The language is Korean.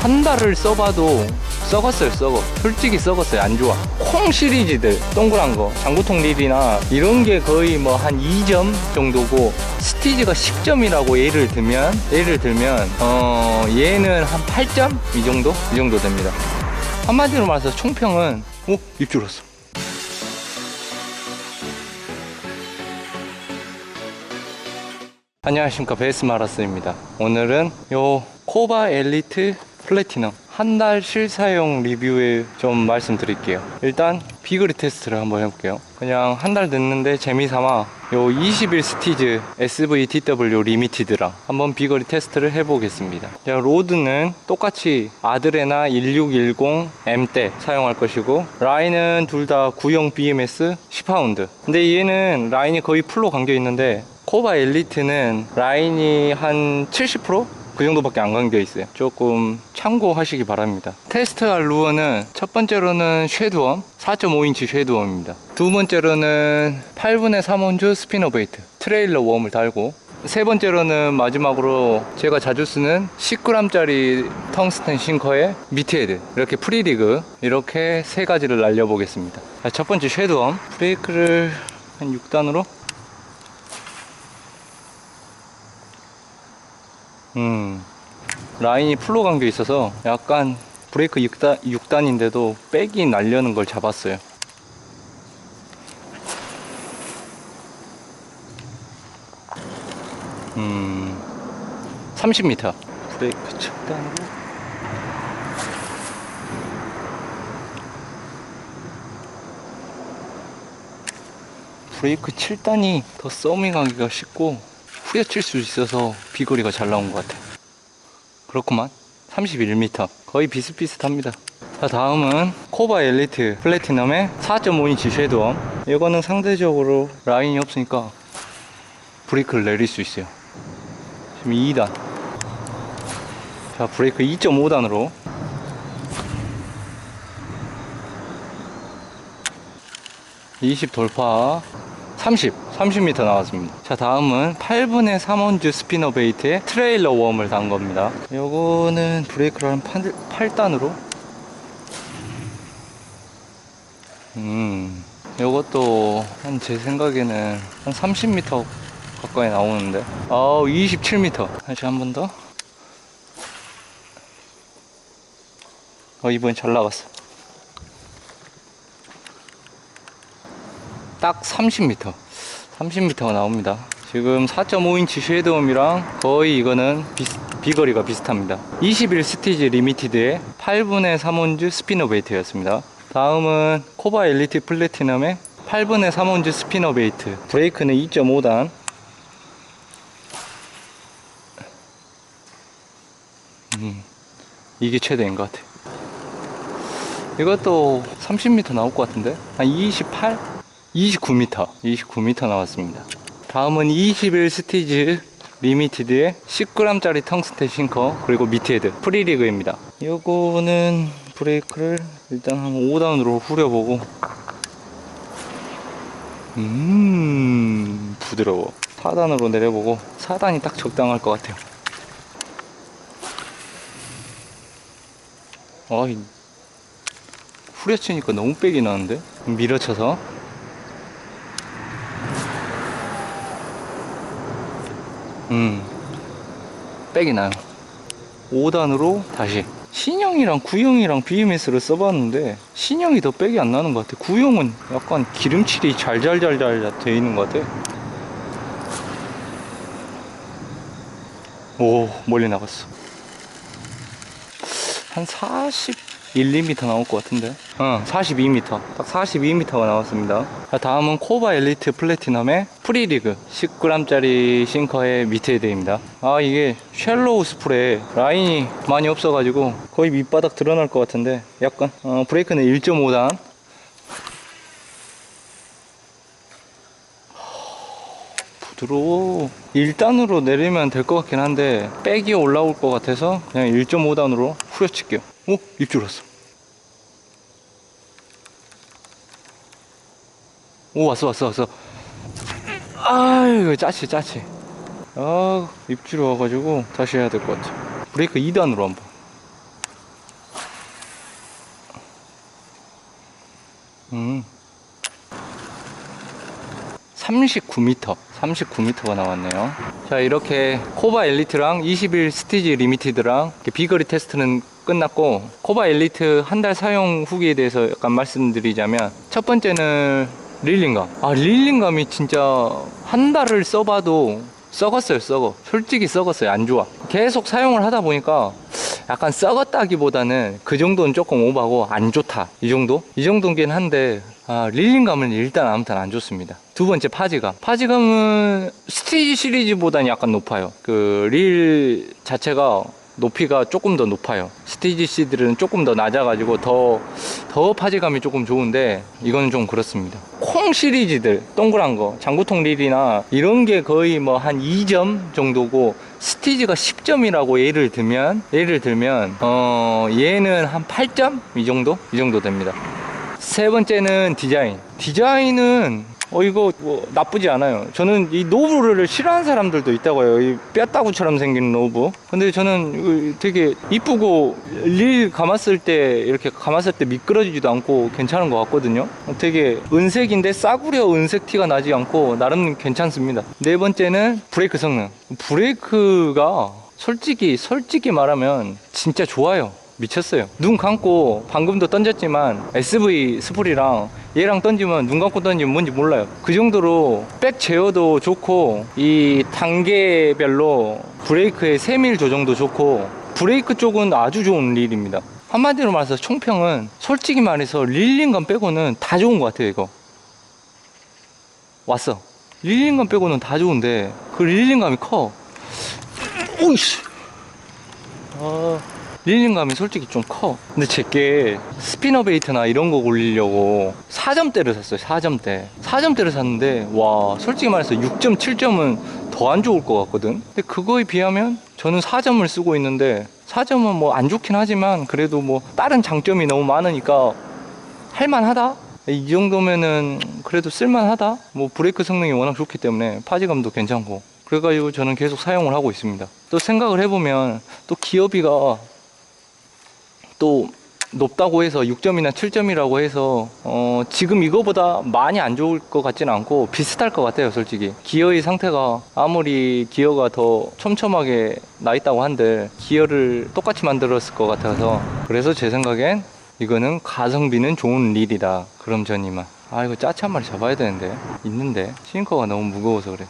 한 달을 써봐도 썩었어요 썩어. 솔직히 썩었어요 안 좋아. 콩 시리즈들 동그란 거 장구통 릴이나 이런 게 거의 뭐 한 2점 정도고 스티즈가 10점이라고 예를 들면 예를 들면 어 얘는 한 8점? 이 정도? 이 정도 됩니다. 한마디로 말해서 총평은 오 입줄 왔어. 안녕하십니까. 베이스 마라스입니다. 오늘은 요 코바 엘리트 플래티넘. 한 달 실사용 리뷰에 좀 말씀드릴게요. 일단 비거리 테스트를 한번 해볼게요. 그냥 한 달 됐는데 재미삼아 요21 스티즈 SVTW 리미티드랑 한번 비거리 테스트를 해보겠습니다. 자, 로드는 똑같이 아드레나 1610M 때 사용할 것이고 라인은 둘 다 구형 BMS 10파운드. 근데 얘는 라인이 거의 풀로 감겨 있는데 코바 엘리트는 라인이 한 70%? 그 정도밖에 안 감겨 있어요. 조금 참고하시기 바랍니다. 테스트할 루어는 첫 번째로는 쉐드웜, 4.5인치 쉐드웜입니다. 두 번째로는 8분의 3온즈 스피너 베이트, 트레일러 웜을 달고 세 번째로는 마지막으로 제가 자주 쓰는 10g짜리 텅스텐 싱커의 미트헤드 이렇게 프리리그 이렇게 세 가지를 날려보겠습니다. 자, 첫 번째 쉐드웜 브레이크를 한 6단으로 음, 라인이 풀로 감겨 있어서 약간 브레이크 6단, 6단인데도 백이 날려는 걸 잡았어요. 음, 30m. 브레이크 측단으로. 브레이크 7단이 더 서밍하기가 쉽고 후려칠 수 있어서 비거리가 잘 나온 것 같아요. 그렇구만. 31m. 거의 비슷비슷합니다. 자, 다음은 코바 엘리트 플래티넘의 4.5인치 쉐드웜. 이거는 상대적으로 라인이 없으니까 브레이크를 내릴 수 있어요. 지금 2단. 자, 브레이크 2.5단으로. (20) 돌파 30, 30m 나왔습니다. 자, 다음은 8분의 3온즈 스피너 베이트에 트레일러 웜을 단 겁니다. 요거는 브레이크를 한 8, 단으로 음, 요것도 한 제 생각에는 한 30m 가까이 나오는데. 아우, 27m. 다시 한 번 더. 어, 이번엔 잘 나갔어. 딱 30m 30m가 나옵니다. 지금 4.5인치 쉐드홈이랑 거의 이거는 비스- 비거리가 비슷합니다. 21 스티즈 리미티드의 8분의 3온즈 스피너 베이트였습니다. 다음은 코바 엘리트 플래티넘의 8분의 3온즈 스피너 베이트. 브레이크는 2.5단. 음, 이게 최대인 것 같아. 이것도 30m 나올 것 같은데? 한 28? 29m, 29m 나왔습니다. 다음은 21 스티즈 리미티드의 10g짜리 텅스텐 싱커 그리고 미트헤드 프리리그입니다. 요거는 브레이크를 일단 한 5단으로 후려보고 음 부드러워 4단으로 내려보고 4단이 딱 적당할 것 같아요. 아이 후려치니까 너무 빽이 나는데 밀어쳐서 음, 백이 나요. 5단으로 다시. 신형이랑 구형이랑 BMS를 써봤는데, 신형이 더 백이 안 나는 것 같아. 구형은 약간 기름칠이 잘잘잘잘 돼 있는 것 같아. 오, 멀리 나갔어. 한 41m 나올 것 같은데. 어, 42m. 딱 42m가 나왔습니다. 자, 다음은 코바 엘리트 플래티넘의 프리리그 10g짜리 싱커의 미트헤드입니다. 아, 이게 쉘로우 스프레 라인이 많이 없어가지고 거의 밑바닥 드러날 것 같은데 약간 어, 브레이크는 1.5단. 부드러워. 1단으로 내리면 될 것 같긴 한데 백이 올라올 것 같아서 그냥 1.5단으로 후려칠게요. 오, 입줄 왔어. 오 왔어 왔어 왔어. 아유 짜치 짜치. 아 입질 와가지고 다시 해야 될 것 같아. 브레이크 2단으로 한번. 음. 39m 39m가 나왔네요. 자 이렇게 코바 엘리트랑 21 스티지 리미티드랑 비거리 테스트는 끝났고 코바 엘리트 한 달 사용 후기에 대해서 약간 말씀드리자면 첫 번째는 릴링감. 아, 릴링감이 진짜 한 달을 써봐도 썩었어요, 썩어. 솔직히 썩었어요. 안 좋아. 계속 사용을 하다 보니까 약간 썩었다기보다는 그 정도는 조금 오바고 안 좋다. 이 정도? 이 정도긴 한데, 아, 릴링감은 일단 아무튼 안 좋습니다. 두 번째 파지감. 파지감은 스티지 시리즈보다는 약간 높아요. 그 릴 자체가 높이가 조금 더 높아요. 스티지 시들은 조금 더 낮아가지고 더, 더 파지감이 조금 좋은데 이거는 좀 그렇습니다. 콩 시리즈들, 동그란 거, 장구통 릴이나 이런 게 거의 뭐 한 2점 정도고 스티지가 10점이라고 예를 들면, 예를 들면, 어, 얘는 한 8점? 이 정도? 이 정도 됩니다. 세 번째는 디자인. 디자인은 어 이거 뭐 나쁘지 않아요. 저는 이 노브를 싫어하는 사람들도 있다고 해요. 이 뼈다구처럼 생긴 노브. 근데 저는 이거 되게 이쁘고 릴 감았을 때 이렇게 감았을 때 미끄러지지도 않고 괜찮은 것 같거든요. 되게 은색인데 싸구려 은색 티가 나지 않고 나름 괜찮습니다. 네 번째는 브레이크 성능. 브레이크가 솔직히 솔직히 말하면 진짜 좋아요. 미쳤어요. 눈 감고 방금도 던졌지만 SV 스프리랑 얘랑 던지면 눈 감고 던지면 뭔지 몰라요. 그 정도로 백 제어도 좋고 이 단계별로 브레이크의 세밀 조정도 좋고 브레이크 쪽은 아주 좋은 릴입니다. 한마디로 말해서 총평은 솔직히 말해서 릴링감 빼고는 다 좋은 것 같아요 이거. 왔어. 릴링감 빼고는 다 좋은데 그 릴링감이 커. 오이씨. 아. 릴링감이 솔직히 좀 커. 근데 제게 스피너 베이트나 이런 거 올리려고 4점대를 샀어요. 4점대. 4점대를 샀는데 와 솔직히 말해서 6점, 7점은 더 안 좋을 것 같거든. 근데 그거에 비하면 저는 4점을 쓰고 있는데 4점은 뭐 안 좋긴 하지만 그래도 뭐 다른 장점이 너무 많으니까 할만하다. 이 정도면은 그래도 쓸만하다. 뭐 브레이크 성능이 워낙 좋기 때문에 파지감도 괜찮고. 그래가지고 저는 계속 사용을 하고 있습니다. 또 생각을 해보면 또 기어비가 또 높다고 해서 6점이나 7점이라고 해서 어 지금 이거보다 많이 안 좋을 것 같지는 않고 비슷할 것 같아요 솔직히. 기어의 상태가 아무리 기어가 더 촘촘하게 나 있다고 한들 기어를 똑같이 만들었을 것 같아서 그래서 제 생각엔 이거는 가성비는 좋은 릴이다. 그럼 전 이만. 아 이거 짜치 한 마리 잡아야 되는데. 있는데. 싱커가 너무 무거워서 그래